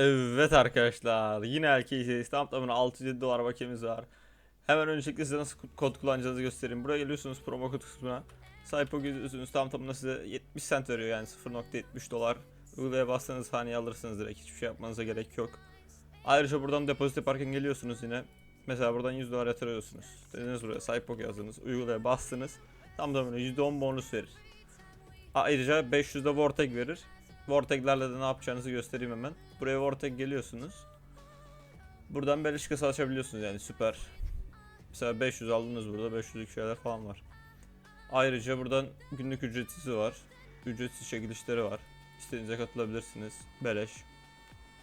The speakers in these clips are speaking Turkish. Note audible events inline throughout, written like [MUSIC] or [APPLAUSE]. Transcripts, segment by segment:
Evet arkadaşlar yine erkeğiz. Tam tamına 607 dolar bakiyemiz var. Hemen öncelikle size nasıl kod kullanacağınızı göstereyim. Buraya geliyorsunuz promo kod kısmına. Sahip o gidiyorsunuz tam tamına size 70 cent veriyor yani 0.70 dolar. Uygulaya bastığınız haneye alırsınız direkt hiçbir şey yapmanıza gerek yok. Ayrıca buradan depozit yaparken geliyorsunuz yine. Mesela buradan 100 dolar yatırıyorsunuz. Dediniz buraya sahip ok yazdınız. Uygulaya bastınız. Tam tamına %10 bonus verir. Ayrıca 500 de Vorteg verir. Vorteg'lerle de ne yapacağınızı göstereyim hemen. Buraya Vorteg geliyorsunuz. Buradan beleş kasa açabiliyorsunuz yani süper. Mesela 500 aldınız burada 500'lük şeyler falan var. Ayrıca buradan günlük ücretsiz var. Ücretsiz çekilişleri var. İstediğinize katılabilirsiniz. Beleş.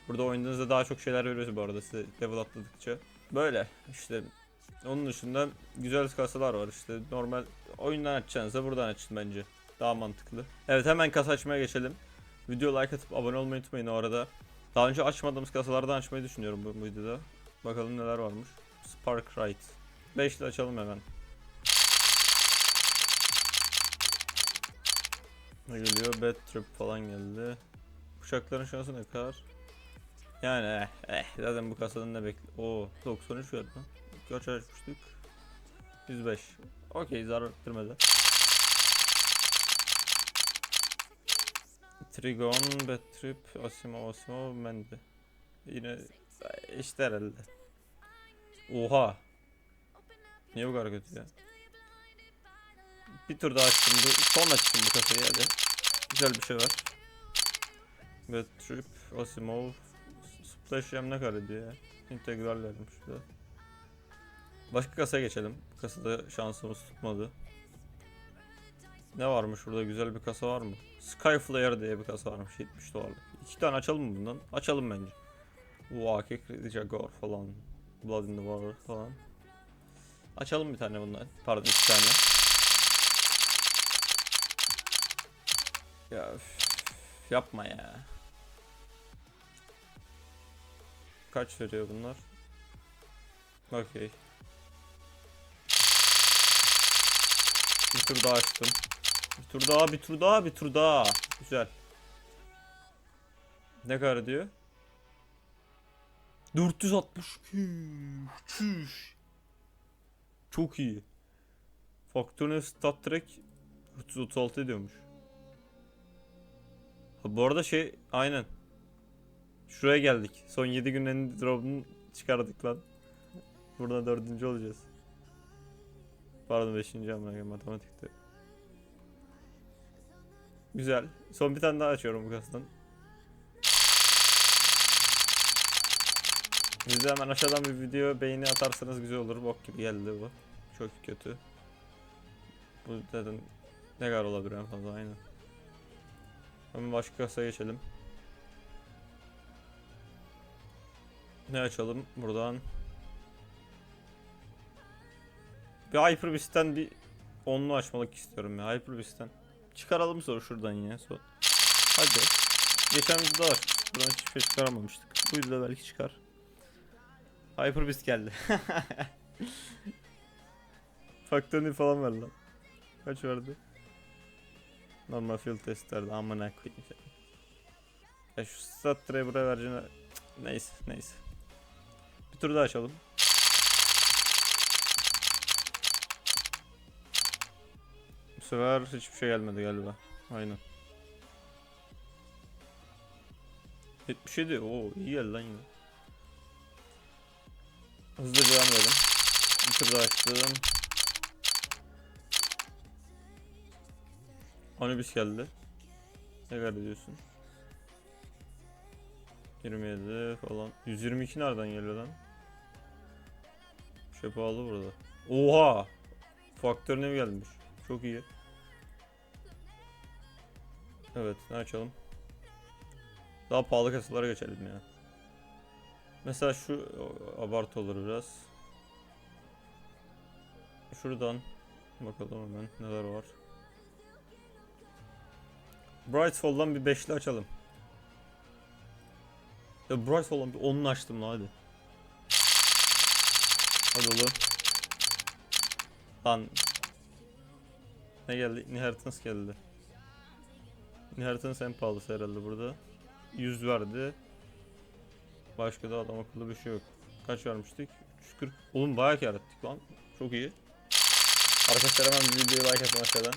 Burada oynadığınızda daha çok şeyler veriyoruz bu arada size level atladıkça. Böyle işte. Onun dışında güzel kasalar var işte normal oyundan açacağınızda buradan açın bence. Daha mantıklı. Evet hemen kasa açmaya geçelim. Video like atıp abone olmayı unutmayın o arada. Daha önce açmadığımız kasalardan açmayı düşünüyorum bu, bu videoda. Bakalım neler varmış. Spark Ride. 5 ile açalım hemen. Ne geliyor? Bad Trip falan geldi. Bıçakların şansı ne kadar? Yani eh, eh zaten bu kasadan ne bekle... Oo 93 verdi. Kaç açmıştık? 105. Okey zarar ettirmedi. Trigon, Bad Trip, Asimo, Asimo, Mendy. Yine işte herhalde. Oha. Niye bu kadar kötü ya? Bir tur daha açtım. Bu, son açtım bu kasayı hadi. Güzel bir şey var. Bad Trip, Asimov, Splash Jam ne kadar ediyor ya? İntegral vermiş şurada. Başka kasaya geçelim. Kasada şansımız tutmadı. Ne varmış burada güzel bir kasa var mı? Skyflare diye bir kasa varmış 70 dolarlık. İki tane açalım mı bundan? Açalım bence. Wake, Jaguar falan. Blood in the Water falan. Açalım bir tane bundan. Pardon iki tane. Ya üf, yapma ya. Kaç veriyor bunlar? Okey. Bir tur daha açtım. Bir tur daha, bir tur daha, bir tur daha. Güzel. Ne kadar diyor? 462. Çüş. Çok iyi. Faktörüne stat track 336 ediyormuş. Ha, bu arada şey aynen. Şuraya geldik. Son 7 günün drop'unu çıkardık lan. Burada dördüncü olacağız. Pardon 5. amına matematikte. Güzel. Son bir tane daha açıyorum bu kasadan. Siz de hemen aşağıdan bir video beğeni atarsanız güzel olur. Bok gibi geldi bu. Çok kötü. Bu zaten ne kadar olabilir en fazla aynen. Hemen başka kasaya geçelim. Ne açalım buradan? Bir Hyper bir onlu açmalık istiyorum ya Hyper. Çıkaralım sonra şuradan yine son. Hadi. Geçen videoda var. Buradan hiçbir şey çıkaramamıştık. Bu videoda belki çıkar. Hyper Beast geldi. [LAUGHS] Faktörünü falan ver lan. Kaç verdi? Normal field testlerdi amına koyayım. Ya şu stat driver'a vereceğine... Neyse neyse. Bir tur daha açalım. Sefer hiçbir şey gelmedi galiba. Aynen. 77. Oo iyi geldi lan yine. Hızlı devam edelim. Bir açtım. Anubis geldi. Ne kadar diyorsun? 27 falan. 122 nereden geliyor lan? Şey pahalı burada. Oha! Faktör ne gelmiş? Çok iyi. Evet, ne açalım? Daha pahalı kasalara geçelim ya. Mesela şu abartı olur biraz. Şuradan bakalım hemen neler var. Brightfall'dan bir beşli açalım. Ya Brightfall'dan bir onlu açtım lan hadi. Hadi oğlum. Lan. Ne geldi? Inheritance geldi. Inheritance en pahalısı herhalde burada. 100 verdi. Başka da adam akıllı bir şey yok. Kaç vermiştik? 340. Oğlum bayağı kar ettik lan. Çok iyi. Arkadaşlar hemen bir videoya like atın aşağıdan.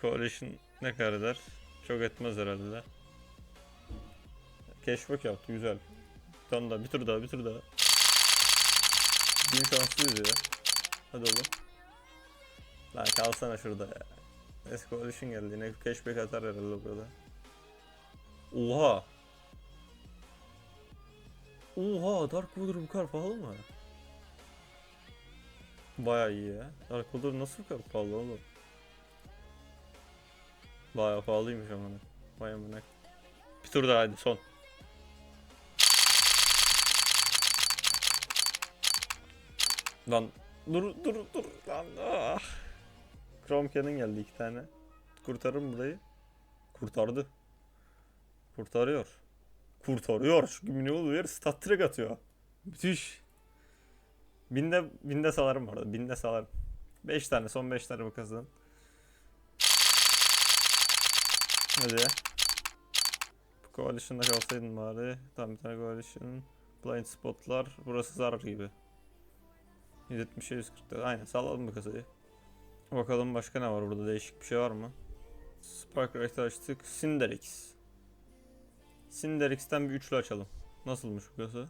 Coalition ne kadar eder? Çok etmez herhalde de. Cashback yaptı güzel. Tane daha, bir tur daha, bir tur daha. Bin şanslıyız ya. Hadi oğlum. Lan kalsana şurada ya. Neyse Coalition geldi yine cashback atar herhalde burada. Oha! Oha Dark Water bu kadar pahalı mı? Baya iyi ya. Dark Water nasıl bu kadar pahalı oğlum? Baya pahalıymış ama. Baya amına. Bir tur daha hadi son. Lan dur dur dur lan ah. Chrome Cannon geldi iki tane. Kurtarır mı burayı? Kurtardı. Kurtarıyor. Kurtarıyor. Çünkü Minimal yer stat track atıyor. Müthiş. Binde, binde salarım orada. Binde salarım. 5 tane. Son 5 tane bu kazan. Hadi. Bu Coalition'da kalsaydın bari. Tam bir tane Coalition. Blind spotlar. Burası zarar gibi. 170'e 140'da. Aynen salalım bu kasayı. Bakalım başka ne var burada değişik bir şey var mı? Spark Rate açtık. Cinderix. Cinderix'ten bir üçlü açalım. Nasılmış bu kasa?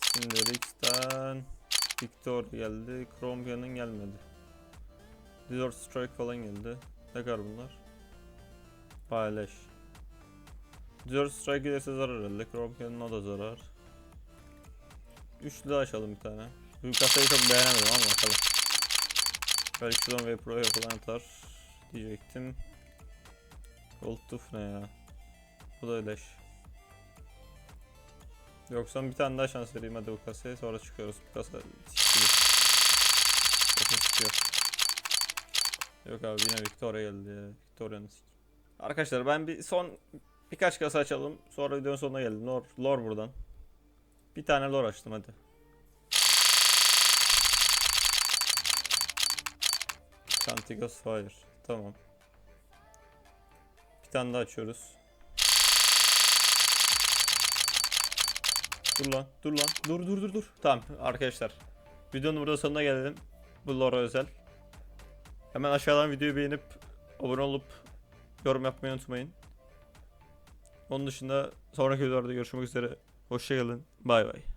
Cinderix'ten Victor geldi. Chrome Cannon gelmedi. Desert Strike falan geldi. Ne kadar bunlar? Paylaş. Desert Strike gelirse zarar herhalde. Chrome Cannon o da zarar. Üçlü açalım bir tane. Bu kasayı çok beğenemedim ama bakalım. Şuradan Vaporwave falan atar diyecektim. Gold Tooth ne ya? Bu da öleş. Yoksa bir tane daha şans vereyim hadi bu kasaya sonra çıkıyoruz. Bu kasa siktir. Kesin çıkıyor. Yok abi yine Victoria geldi ya. Victoria'nın. Arkadaşlar ben bir son birkaç kasa açalım. Sonra videonun sonuna geldim. Lore, lore buradan. Bir tane lore açtım hadi. Cantigos Fire. Tamam. Bir tane daha açıyoruz. Dur lan, dur lan. Dur dur dur dur. Tamam arkadaşlar. Videonun burada sonuna gelelim. Bu Lora özel. Hemen aşağıdan videoyu beğenip abone olup yorum yapmayı unutmayın. Onun dışında sonraki videolarda görüşmek üzere. Hoşçakalın. Bay bay.